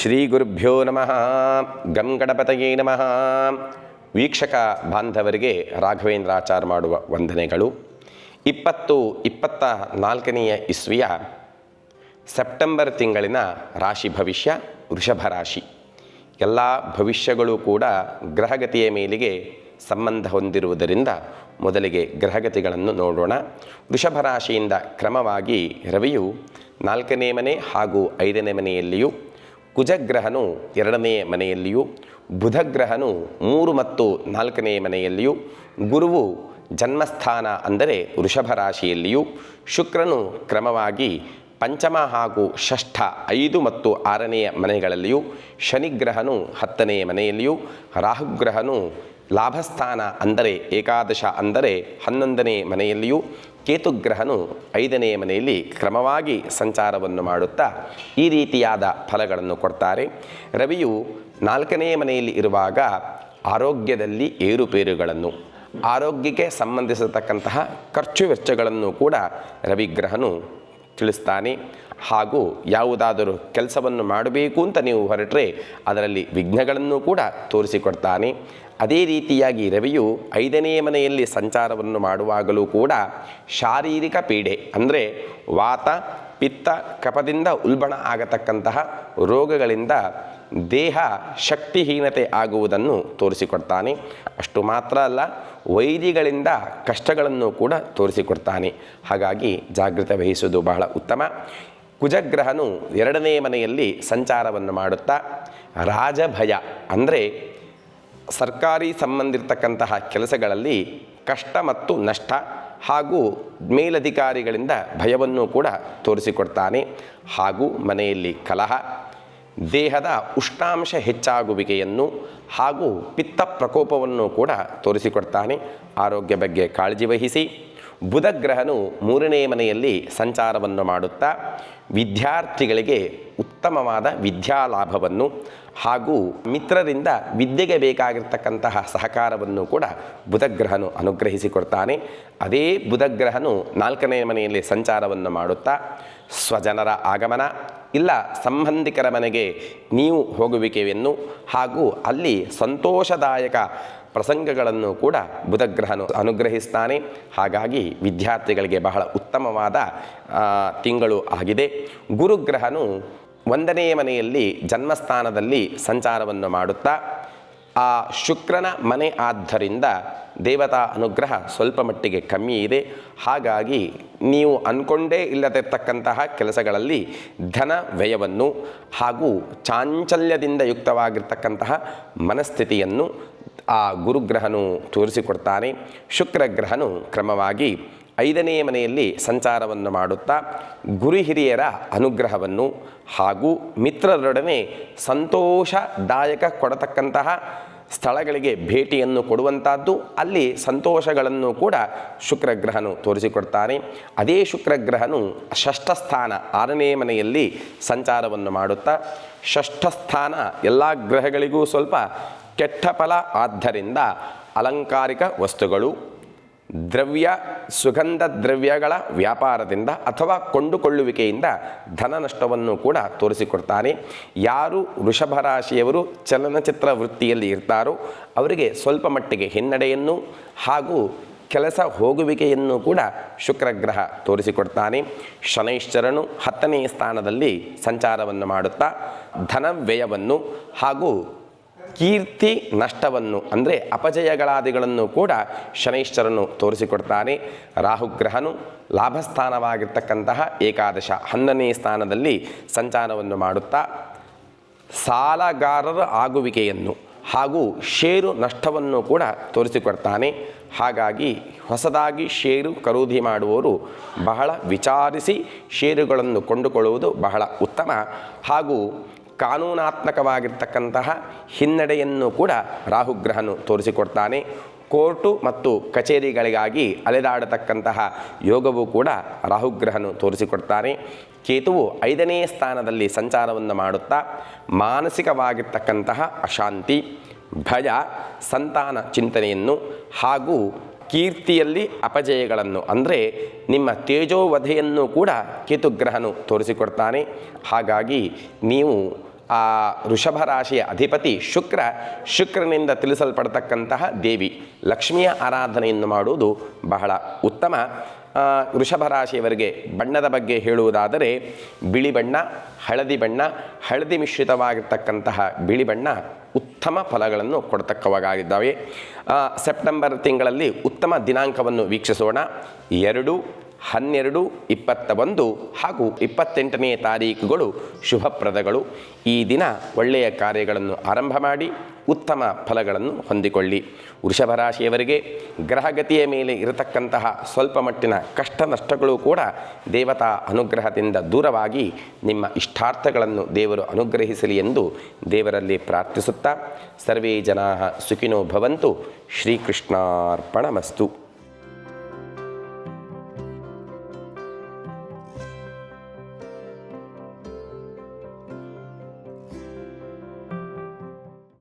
ಶ್ರೀ ಗುರುಭ್ಯೋ ನಮಃ. ಗಂ ನಮಃ. ವೀಕ್ಷಕ ಬಾಂಧವರಿಗೆ ರಾಘವೇಂದ್ರಾಚಾರ ಮಾಡುವ ವಂದನೆಗಳು. ಇಪ್ಪತ್ತು, ಇಪ್ಪತ್ತ ನಾಲ್ಕನೆಯ ಇಸ್ವಿಯ ಸೆಪ್ಟೆಂಬರ್ ತಿಂಗಳಿನ ರಾಶಿ ಭವಿಷ್ಯ, ವೃಷಭ ರಾಶಿ. ಎಲ್ಲ ಭವಿಷ್ಯಗಳು ಕೂಡ ಗ್ರಹಗತಿಯ ಮೇಲಿಗೆ ಸಂಬಂಧ ಹೊಂದಿರುವುದರಿಂದ ಮೊದಲಿಗೆ ಗ್ರಹಗತಿಗಳನ್ನು ನೋಡೋಣ. ವೃಷಭ ರಾಶಿಯಿಂದ ಕ್ರಮವಾಗಿ ರವಿಯು ನಾಲ್ಕನೇ ಮನೆ ಹಾಗೂ ಐದನೇ ಮನೆಯಲ್ಲಿಯೂ ಕುಜಗ್ರಹನು ಎರಡನೇ ಮನೆಯಲ್ಲಿಯೂ, ಬುಧಗ್ರಹನು ಮೂರು ಮತ್ತು ನಾಲ್ಕನೇ ಮನೆಯಲ್ಲಿಯೂ, ಗುರುವು ಜನ್ಮಸ್ಥಾನ ಅಂದರೆ ವೃಷಭ ರಾಶಿಯಲ್ಲಿಯೂ ಶುಕ್ರನು ಕ್ರಮವಾಗಿ ಪಂಚಮ ಹಾಗೂ ಷಷ್ಠ ಐದು ಮತ್ತು ಆರನೆಯ ಮನೆಗಳಲ್ಲಿಯೂ, ಶನಿಗ್ರಹನು ಹತ್ತನೆಯ ಮನೆಯಲ್ಲಿಯೂ, ರಾಹುಗ್ರಹನು ಲಾಭಸ್ಥಾನ ಅಂದರೆ ಏಕಾದಶ ಅಂದರೆ ಹನ್ನೊಂದನೇ ಮನೆಯಲ್ಲಿಯೂ ಕೇತುಗ್ರಹನು ಐದನೇ ಮನೆಯಲ್ಲಿ ಕ್ರಮವಾಗಿ ಸಂಚಾರವನ್ನು ಮಾಡುತ್ತಾ ಈ ರೀತಿಯಾದ ಫಲಗಳನ್ನು ಕೊಡ್ತಾರೆ. ರವಿಯು ನಾಲ್ಕನೇ ಮನೆಯಲ್ಲಿ ಇರುವಾಗ ಆರೋಗ್ಯದಲ್ಲಿ ಏರುಪೇರುಗಳನ್ನು, ಆರೋಗ್ಯಕ್ಕೆ ಸಂಬಂಧಿಸತಕ್ಕಂತಹ ಖರ್ಚು ವೆಚ್ಚಗಳನ್ನು ಕೂಡ ರವಿಗ್ರಹನು ತಿಳಿಸ್ತಾನೆ. ಹಾಗೂ ಯಾವುದಾದರೂ ಕೆಲಸವನ್ನು ಮಾಡಬೇಕು ಅಂತ ನೀವು ಹೊರಟರೆ ಅದರಲ್ಲಿ ವಿಘ್ನಗಳನ್ನು ಕೂಡ ತೋರಿಸಿಕೊಡ್ತಾನೆ. ಅದೇ ರೀತಿಯಾಗಿ ರವಿಯು ಐದನೇ ಮನೆಯಲ್ಲಿ ಸಂಚಾರವನ್ನು ಮಾಡುವಾಗಲೂ ಕೂಡ ಶಾರೀರಿಕ ಪೀಡೆ, ಅಂದರೆ ವಾತ, ಪಿತ್ತ ಕಪದಿಂದ ಉಲ್ಬಣ ಆಗತಕ್ಕಂತಹ ರೋಗಗಳಿಂದ ದೇಹ ಶಕ್ತಿಹೀನತೆ ಆಗುವುದನ್ನು ತೋರಿಸಿಕೊಡ್ತಾನೆ. ಅಷ್ಟು ಮಾತ್ರ ಅಲ್ಲ, ವೈರಿಗಳಿಂದ ಕಷ್ಟಗಳನ್ನು ಕೂಡ ತೋರಿಸಿಕೊಡ್ತಾನೆ. ಹಾಗಾಗಿ ಜಾಗೃತ ವಹಿಸುವುದು ಬಹಳ ಉತ್ತಮ. ಕುಜಗ್ರಹನು ಎರಡನೇ ಮನೆಯಲ್ಲಿ ಸಂಚಾರವನ್ನು ಮಾಡುತ್ತಾ ರಾಜಭಯ, ಅಂದರೆ ಸರ್ಕಾರಿ ಸಂಬಂಧಿರ್ತಕ್ಕಂತಹ ಕೆಲಸಗಳಲ್ಲಿ ಕಷ್ಟ ಮತ್ತು ನಷ್ಟ ಹಾಗೂ ಮೇಲಧಿಕಾರಿಗಳಿಂದ ಭಯವನ್ನು ಕೂಡ ತೋರಿಸಿಕೊಡ್ತಾನೆ. ಹಾಗೂ ಮನೆಯಲ್ಲಿ ಕಲಹ, ದೇಹದ ಉಷ್ಣಾಂಶ ಹೆಚ್ಚಾಗುವಿಕೆಯನ್ನು ಹಾಗೂ ಪಿತ್ತ ಪ್ರಕೋಪವನ್ನು ಕೂಡ ತೋರಿಸಿಕೊಡ್ತಾನೆ. ಆರೋಗ್ಯ ಬಗ್ಗೆ ಕಾಳಜಿ ವಹಿಸಿ. ಬುಧಗ್ರಹನು ಮೂರನೇ ಮನೆಯಲ್ಲಿ ಸಂಚಾರವನ್ನು ಮಾಡುತ್ತಾ ವಿದ್ಯಾರ್ಥಿಗಳಿಗೆ ಉತ್ತಮವಾದ ವಿದ್ಯಾಲಾಭವನ್ನು ಹಾಗೂ ಮಿತ್ರರಿಂದ ವಿದ್ಯೆಗೆ ಬೇಕಾಗಿರ್ತಕ್ಕಂತಹ ಸಹಕಾರವನ್ನು ಕೂಡ ಬುಧಗ್ರಹನು ಅನುಗ್ರಹಿಸಿಕೊಡ್ತಾನೆ. ಅದೇ ಬುಧಗ್ರಹನು ನಾಲ್ಕನೇ ಮನೆಯಲ್ಲಿ ಸಂಚಾರವನ್ನು ಮಾಡುತ್ತಾ ಸ್ವಜನರ ಆಗಮನ, ಇಲ್ಲ ಸಂಬಂಧಿಕರ ಮನೆಗೆ ನೀವು ಹೋಗುವಿಕೆಯನ್ನು ಹಾಗೂ ಅಲ್ಲಿ ಸಂತೋಷದಾಯಕ ಪ್ರಸಂಗಗಳನ್ನು ಕೂಡ ಬುಧಗ್ರಹನು ಅನುಗ್ರಹಿಸ್ತಾನೆ. ಹಾಗಾಗಿ ವಿದ್ಯಾರ್ಥಿಗಳಿಗೆ ಬಹಳ ಉತ್ತಮವಾದ ತಿಂಗಳು ಆಗಿದೆ. ಗುರುಗ್ರಹನು ಒಂದನೆಯ ಮನೆಯಲ್ಲಿ ಜನ್ಮಸ್ಥಾನದಲ್ಲಿ ಸಂಚಾರವನ್ನು ಮಾಡುತ್ತಾ, ಆ ಶುಕ್ರನ ಮನೆ ಆದ್ದರಿಂದ ದೇವತಾ ಅನುಗ್ರಹ ಸ್ವಲ್ಪ ಮಟ್ಟಿಗೆ ಕಮ್ಮಿ ಇದೆ. ಹಾಗಾಗಿ ನೀವು ಅಂದ್ಕೊಂಡೇ ಇಲ್ಲದಿರ್ತಕ್ಕಂತಹ ಕೆಲಸಗಳಲ್ಲಿ ಧನ ವ್ಯಯವನ್ನು ಹಾಗೂ ಚಾಂಚಲ್ಯದಿಂದ ಯುಕ್ತವಾಗಿರ್ತಕ್ಕಂತಹ ಮನಸ್ಥಿತಿಯನ್ನು ಆ ಗುರುಗ್ರಹನು ತೋರಿಸಿಕೊಡ್ತಾನೆ. ಶುಕ್ರಗ್ರಹನು ಕ್ರಮವಾಗಿ ಐದನೇ ಮನೆಯಲ್ಲಿ ಸಂಚಾರವನ್ನು ಮಾಡುತ್ತಾ ಗುರು ಹಿರಿಯರ ಅನುಗ್ರಹವನ್ನು ಹಾಗೂ ಮಿತ್ರರೊಡನೆ ಸಂತೋಷದಾಯಕ ಕೊಡತಕ್ಕಂತಹ ಸ್ಥಳಗಳಿಗೆ ಭೇಟಿಯನ್ನು ಕೊಡುವಂಥದ್ದು. ಅಲ್ಲಿ ಸಂತೋಷಗಳನ್ನು ಕೂಡ ಶುಕ್ರಗ್ರಹನು ತೋರಿಸಿಕೊಡ್ತಾನೆ. ಅದೇ ಶುಕ್ರಗ್ರಹನು ಷಷ್ಠ ಸ್ಥಾನ ಆರನೇ ಮನೆಯಲ್ಲಿ ಸಂಚಾರವನ್ನು ಮಾಡುತ್ತಾ ಷಷ್ಠ ಸ್ಥಾನ ಎಲ್ಲ ಗ್ರಹಗಳಿಗೂ ಸ್ವಲ್ಪ ಕೆಟ್ಟ ಫಲ ಆದ್ದರಿಂದ ಅಲಂಕಾರಿಕ ವಸ್ತುಗಳು, ದ್ರವ್ಯ, ಸುಗಂಧ ದ್ರವ್ಯಗಳ ವ್ಯಾಪಾರದಿಂದ ಅಥವಾ ಕೊಂಡುಕೊಳ್ಳುವಿಕೆಯಿಂದ ಧನ ನಷ್ಟವನ್ನು ಕೂಡ ತೋರಿಸಿಕೊಡ್ತಾನೆ. ಯಾರು ವೃಷಭ ರಾಶಿಯವರು ಚಲನಚಿತ್ರ ವೃತ್ತಿಯಲ್ಲಿ ಇರ್ತಾರೋ ಅವರಿಗೆ ಸ್ವಲ್ಪ ಮಟ್ಟಿಗೆ ಹಿನ್ನಡೆಯನ್ನು ಹಾಗೂ ಕೆಲಸ ಹೋಗುವಿಕೆಯನ್ನು ಕೂಡ ಶುಕ್ರಗ್ರಹ ತೋರಿಸಿಕೊಡ್ತಾನೆ. ಶನೈಶ್ಚರನು ಹತ್ತನೇ ಸ್ಥಾನದಲ್ಲಿ ಸಂಚಾರವನ್ನು ಮಾಡುತ್ತಾ ಧನ ವ್ಯಯವನ್ನು ಹಾಗೂ ಕೀರ್ತಿ ನಷ್ಟವನ್ನು, ಅಂದರೆ ಅಪಜಯಗಳಾದಿಗಳನ್ನು ಕೂಡ ಶನೈಶ್ಚರನು ತೋರಿಸಿಕೊಡ್ತಾನೆ. ರಾಹುಗ್ರಹನು ಲಾಭಸ್ಥಾನವಾಗಿರ್ತಕ್ಕಂತಹ ಏಕಾದಶ ಹನ್ನನೇ ಸ್ಥಾನದಲ್ಲಿ ಸಂಚಾರವನ್ನು ಮಾಡುತ್ತಾ, ಸಾಲಗಾರರ ಆಗುವಿಕೆಯನ್ನು ಹಾಗೂ ಷೇರು ನಷ್ಟವನ್ನು ಕೂಡ ತೋರಿಸಿಕೊಡ್ತಾನೆ. ಹಾಗಾಗಿ ಹೊಸದಾಗಿ ಷೇರು ಖರೀದಿ ಮಾಡುವವರು ಬಹಳ ವಿಚಾರಿಸಿ ಷೇರುಗಳನ್ನು ಕೊಂಡುಕೊಳ್ಳುವುದು ಬಹಳ ಉತ್ತಮ ಹಾಗೂ ಕಾನೂನಾತ್ಮಕವಾಗಿರ್ತಕ್ಕಂತಹ ಹಿನ್ನಡೆಯನ್ನು ಕೂಡ ರಾಹುಗ್ರಹನು ತೋರಿಸಿಕೊಡ್ತಾನೆ. ಕೋರ್ಟು ಮತ್ತು ಕಚೇರಿಗಳಿಗಾಗಿ ಅಲೆದಾಡತಕ್ಕಂತಹ ಯೋಗವು ಕೂಡ ರಾಹುಗ್ರಹನು ತೋರಿಸಿಕೊಡ್ತಾನೆ. ಕೇತುವು ಐದನೇ ಸ್ಥಾನದಲ್ಲಿ ಸಂಚಾರವನ್ನು ಮಾಡುತ್ತಾ ಮಾನಸಿಕವಾಗಿರ್ತಕ್ಕಂತಹ ಅಶಾಂತಿ, ಭಯ, ಸಂತಾನ ಚಿಂತನೆಯನ್ನು ಹಾಗೂ ಕೀರ್ತಿಯಲ್ಲಿ ಅಪಜಯಗಳನ್ನು ಅಂದರೆ ನಿಮ್ಮ ತೇಜೋವಧೆಯನ್ನು ಕೂಡ ಕೇತುಗ್ರಹನು ತೋರಿಸಿಕೊಡ್ತಾನೆ. ಹಾಗಾಗಿ ನೀವು ಆ ಋಷಭ ರಾಶಿಯ ಅಧಿಪತಿ ಶುಕ್ರ, ಶುಕ್ರನಿಂದ ತಿಳಿಸಲ್ಪಡ್ತಕ್ಕಂತಹ ದೇವಿ ಲಕ್ಷ್ಮಿಯ ಆರಾಧನೆಯನ್ನು ಮಾಡುವುದು ಬಹಳ ಉತ್ತಮ. ವೃಷಭ ರಾಶಿಯವರಿಗೆ ಬಣ್ಣದ ಬಗ್ಗೆ ಹೇಳುವುದಾದರೆ, ಬಿಳಿ ಬಣ್ಣ, ಹಳದಿ ಬಣ್ಣ, ಹಳದಿ ಮಿಶ್ರಿತವಾಗಿರ್ತಕ್ಕಂತಹ ಬಿಳಿ ಬಣ್ಣ ಉತ್ತಮ ಫಲಗಳನ್ನು ಕೊಡತಕ್ಕವಾಗಿದ್ದಾವೆ ಸೆಪ್ಟೆಂಬರ್ ತಿಂಗಳಲ್ಲಿ ಉತ್ತಮ ದಿನಾಂಕವನ್ನು ವೀಕ್ಷಿಸೋಣ. ಎರಡು ಹನ್ನೆರಡು ಇಪ್ಪತ್ತ ಒಂದು ಹಾಗೂ ಇಪ್ಪತ್ತೆಂಟನೇ ತಾರೀಕುಗಳು ಶುಭಪ್ರದಗಳು. ಈ ದಿನ ಒಳ್ಳೆಯ ಕಾರ್ಯಗಳನ್ನು ಆರಂಭ ಮಾಡಿ ಉತ್ತಮ ಫಲಗಳನ್ನು ಹೊಂದಿಕೊಳ್ಳಿ. ವೃಷಭ ರಾಶಿಯವರಿಗೆ ಗ್ರಹಗತಿಯ ಮೇಲೆ ಇರತಕ್ಕಂತಹ ಸ್ವಲ್ಪ ಮಟ್ಟಿನ ಕಷ್ಟ ನಷ್ಟಗಳು ಕೂಡ ದೇವತಾ ಅನುಗ್ರಹದಿಂದ ದೂರವಾಗಿ ನಿಮ್ಮ ಇಷ್ಟಾರ್ಥಗಳನ್ನು ದೇವರು ಅನುಗ್ರಹಿಸಲಿ ಎಂದು ದೇವರಲ್ಲಿ ಪ್ರಾರ್ಥಿಸುತ್ತಾ ಸರ್ವೇ ಜನಾ ಸುಖಿನೋ ಭವಂತು ಶ್ರೀಕೃಷ್ಣಾರ್ಪಣಮಸ್ತು.